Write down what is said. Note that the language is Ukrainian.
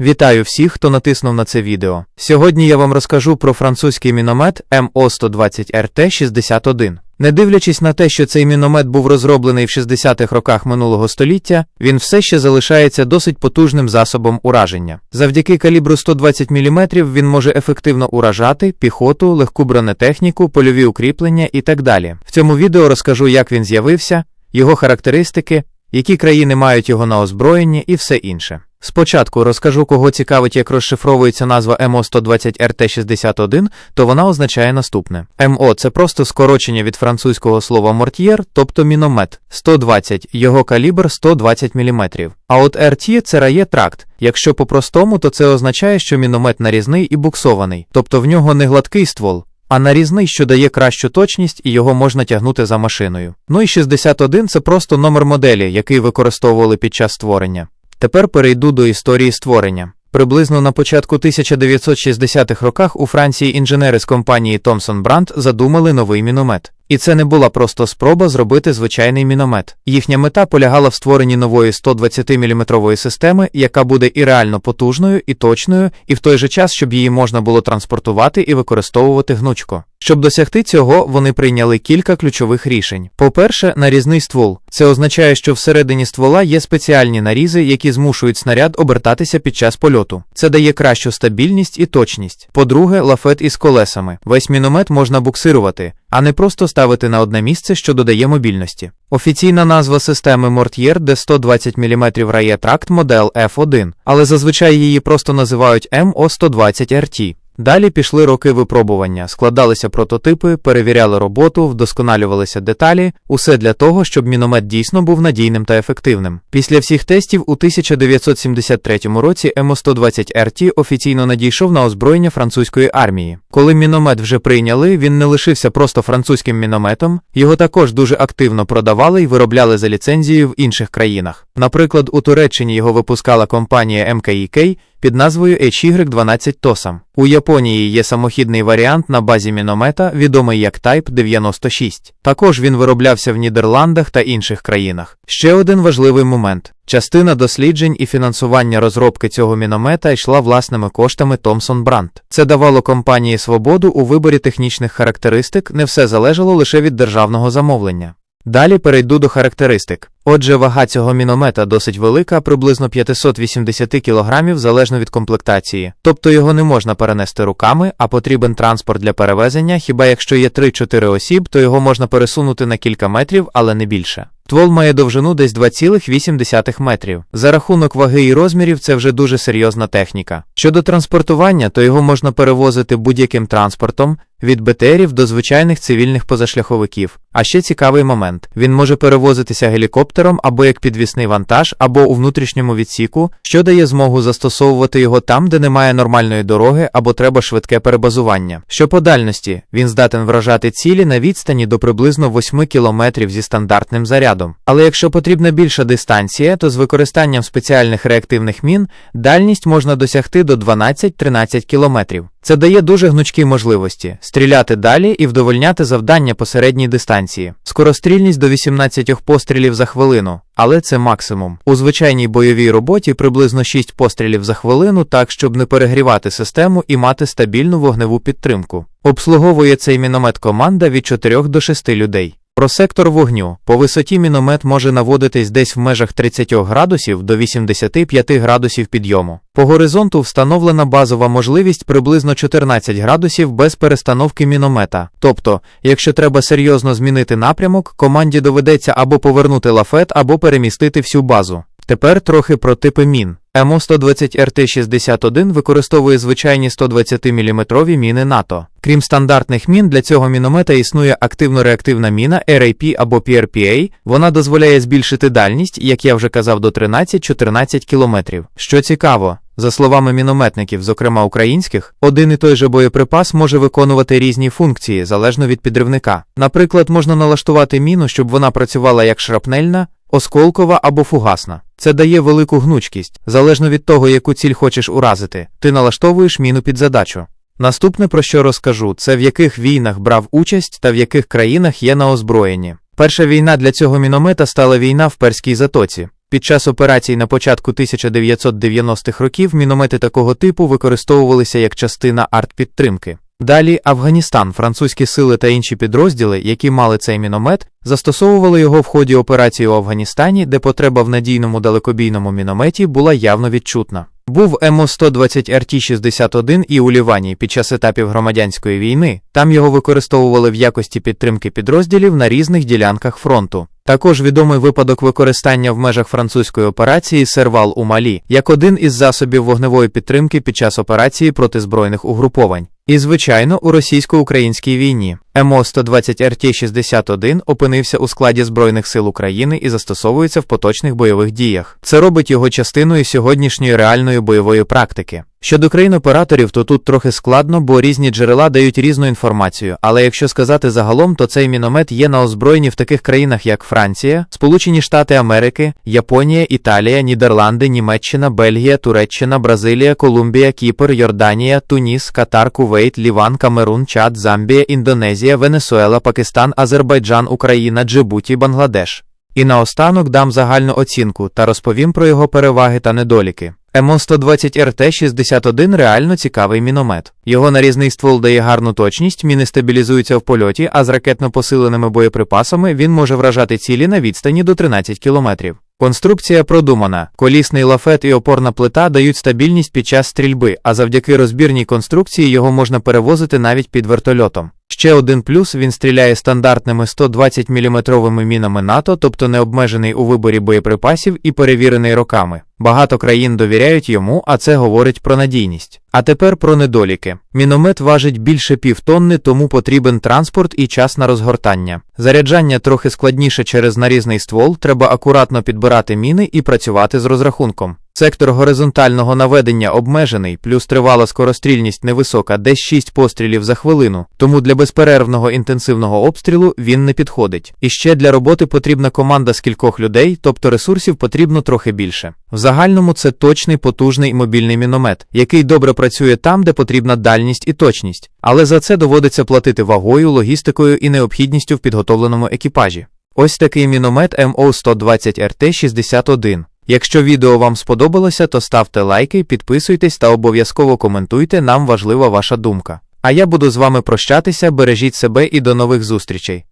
Вітаю всіх, хто натиснув на це відео. Сьогодні я вам розкажу про французький міномет МО120РТ-61. Не дивлячись на те, що цей міномет був розроблений в 60-х роках минулого століття, він все ще залишається досить потужним засобом ураження. Завдяки калібру 120 мм він може ефективно уражати піхоту, легку бронетехніку, польові укріплення і так далі. В цьому відео розкажу, як він з'явився, його характеристики, які країни мають його на озброєнні і все інше. Спочатку розкажу, кого цікавить, як розшифровується назва МО120РТ61, то вона означає наступне: МО це просто скорочення від французького слова мортьєр, тобто міномет 120, його калібр 120 мм. А от РТ це рає тракт. Якщо по-простому, то це означає, що міномет нарізний і буксований, тобто в нього не гладкий ствол. А нарізний, що дає кращу точність, і його можна тягнути за машиною. Ну і 61 це просто номер моделі, який використовували під час створення. Тепер перейду до історії створення. Приблизно на початку 1960-х роках у Франції інженери з компанії Thomson Brandt задумали новий міномет. І це не була просто спроба зробити звичайний міномет. Їхня мета полягала в створенні нової 120-мм системи, яка буде і реально потужною, і точною, і в той же час, щоб її можна було транспортувати і використовувати гнучко. Щоб досягти цього, вони прийняли кілька ключових рішень. По-перше, нарізний ствол. Це означає, що всередині ствола є спеціальні нарізи, які змушують снаряд обертатися під час польоту. Це дає кращу стабільність і точність. По-друге, лафет із колесами. Весь міномет можна буксирувати, а не просто ставити на одне місце, що додає мобільності. Офіційна назва системи Mortier де 120 мм рає тракт Model F1, але зазвичай її просто називають MO120RT. Далі пішли роки випробування, складалися прототипи, перевіряли роботу, вдосконалювалися деталі, усе для того, щоб міномет дійсно був надійним та ефективним. Після всіх тестів у 1973 році МО120RT офіційно надійшов на озброєння французької армії. Коли міномет вже прийняли, він не лишився просто французьким мінометом, його також дуже активно продавали і виробляли за ліцензією в інших країнах. Наприклад, у Туреччині його випускала компанія MKEK, під назвою HY12 TOSAM. У Японії є самохідний варіант на базі міномета, відомий як Type 96. Також він вироблявся в Нідерландах та інших країнах. Ще один важливий момент. Частина досліджень і фінансування розробки цього міномета йшла власними коштами Thomson Brandt. Це давало компанії свободу у виборі технічних характеристик, не все залежало лише від державного замовлення. Далі перейду до характеристик. Отже, вага цього міномета досить велика, приблизно 580 кг залежно від комплектації, тобто його не можна перенести руками, а потрібен транспорт для перевезення. Хіба якщо є 3-4 осіб, то його можна пересунути на кілька метрів, але не більше. Ствол має довжину десь 2,8 метрів. За рахунок ваги і розмірів це вже дуже серйозна техніка. Щодо транспортування, то його можна перевозити будь-яким транспортом, від БТРів до звичайних цивільних позашляховиків. А ще цікавий момент: він може перевозитися гелікоптером або як підвісний вантаж, або у внутрішньому відсіку, що дає змогу застосовувати його там, де немає нормальної дороги або треба швидке перебазування. Що по дальності, він здатен вражати цілі на відстані до приблизно 8 кілометрів зі стандартним зарядом. Але якщо потрібна більша дистанція, то з використанням спеціальних реактивних мін дальність можна досягти до 12-13 кілометрів. Це дає дуже гнучкі можливості стріляти далі і вдовольняти завдання по середній дистанції. Скорострільність до 18 пострілів за хвилину, але це максимум. У звичайній бойовій роботі приблизно 6 пострілів за хвилину, так щоб не перегрівати систему і мати стабільну вогневу підтримку. Обслуговує цей міномет команда від 4 до 6 людей. Про сектор вогню. По висоті міномет може наводитись десь в межах 30 градусів до 85 градусів підйому. По горизонту встановлена базова можливість приблизно 14 градусів без перестановки міномета. Тобто, якщо треба серйозно змінити напрямок, команді доведеться або повернути лафет, або перемістити всю базу. Тепер трохи про типи мін. МО-120РТ-61 використовує звичайні 120-мм міни НАТО. Крім стандартних мін, для цього міномета існує активно-реактивна міна RAP або PRPA. Вона дозволяє збільшити дальність, як я вже казав, до 13-14 км. Що цікаво, за словами мінометників, зокрема українських, один і той же боєприпас може виконувати різні функції залежно від підривника. Наприклад, можна налаштувати міну, щоб вона працювала як шрапнельна, осколкова або фугасна. Це дає велику гнучкість, залежно від того, яку ціль хочеш уразити. Ти налаштовуєш міну під задачу. Наступне, про що розкажу, це в яких війнах брав участь та в яких країнах є на озброєнні. Перша війна для цього міномета стала війна в Перській затоці. Під час операцій на початку 1990-х років міномети такого типу використовувалися як частина артпідтримки. Далі Афганістан, французькі сили та інші підрозділи, які мали цей міномет, застосовували його в ході операції у Афганістані, де потреба в надійному далекобійному мінометі була явно відчутна. Був МО-120 РТ-61 і у Лівані під час етапів громадянської війни. Там його використовували в якості підтримки підрозділів на різних ділянках фронту. Також відомий випадок використання в межах французької операції Сервал у Малі як один із засобів вогневої підтримки під час операції проти збройних угруповань. І, звичайно, у російсько-українській війні МО-120 РТ-61 опинився у складі Збройних сил України і застосовується в поточних бойових діях. Це робить його частиною сьогоднішньої реальної бойової практики. Щодо країн-операторів, то тут трохи складно, бо різні джерела дають різну інформацію. Але якщо сказати загалом, то цей міномет є на озброєнні в таких країнах, як Франція, Сполучені Штати Америки, Японія, Італія, Нідерланди, Німеччина, Бельгія, Туреччина, Бразилія, Колумбія, Кіпр, Йорданія, Туніс, Катар, Кувейт, Ліван, Камерун, Чад, Замбія, Індонезія, Венесуела, Пакистан, Азербайджан, Україна, Джибуті, Бангладеш. І наостанок дам загальну оцінку та розповім про його переваги та недоліки. МО-120 РТ-61 реально цікавий міномет. Його нарізний ствол дає гарну точність, міни стабілізуються в польоті, а з ракетно посиленими боєприпасами він може вражати цілі на відстані до 13 кілометрів. Конструкція продумана. Колісний лафет і опорна плита дають стабільність під час стрільби, а завдяки розбірній конструкції його можна перевозити навіть під вертольотом. Ще один плюс він стріляє стандартними 120 мм мінами НАТО, тобто не обмежений у виборі боєприпасів і перевірений роками. Багато країн довіряють йому, а це говорить про надійність. А тепер про недоліки. Міномет важить більше півтонни, тому потрібен транспорт і час на розгортання. Заряджання трохи складніше через нарізний ствол, треба акуратно підбирати міни і працювати з розрахунком. Сектор горизонтального наведення обмежений, плюс тривала скорострільність невисока, десь 6 пострілів за хвилину, тому для безперервного інтенсивного обстрілу він не підходить. І ще для роботи потрібна команда з кількох людей, тобто ресурсів потрібно трохи більше. В загальному це точний, потужний мобільний міномет, який добре працює там, де потрібна дальність і точність, але за це доводиться платити вагою, логістикою і необхідністю в підготовленому екіпажі. Ось такий міномет МО-120 РТ-61. Якщо відео вам сподобалося, то ставте лайки, підписуйтесь та обов'язково коментуйте, нам важлива ваша думка. А я буду з вами прощатися, бережіть себе і до нових зустрічей.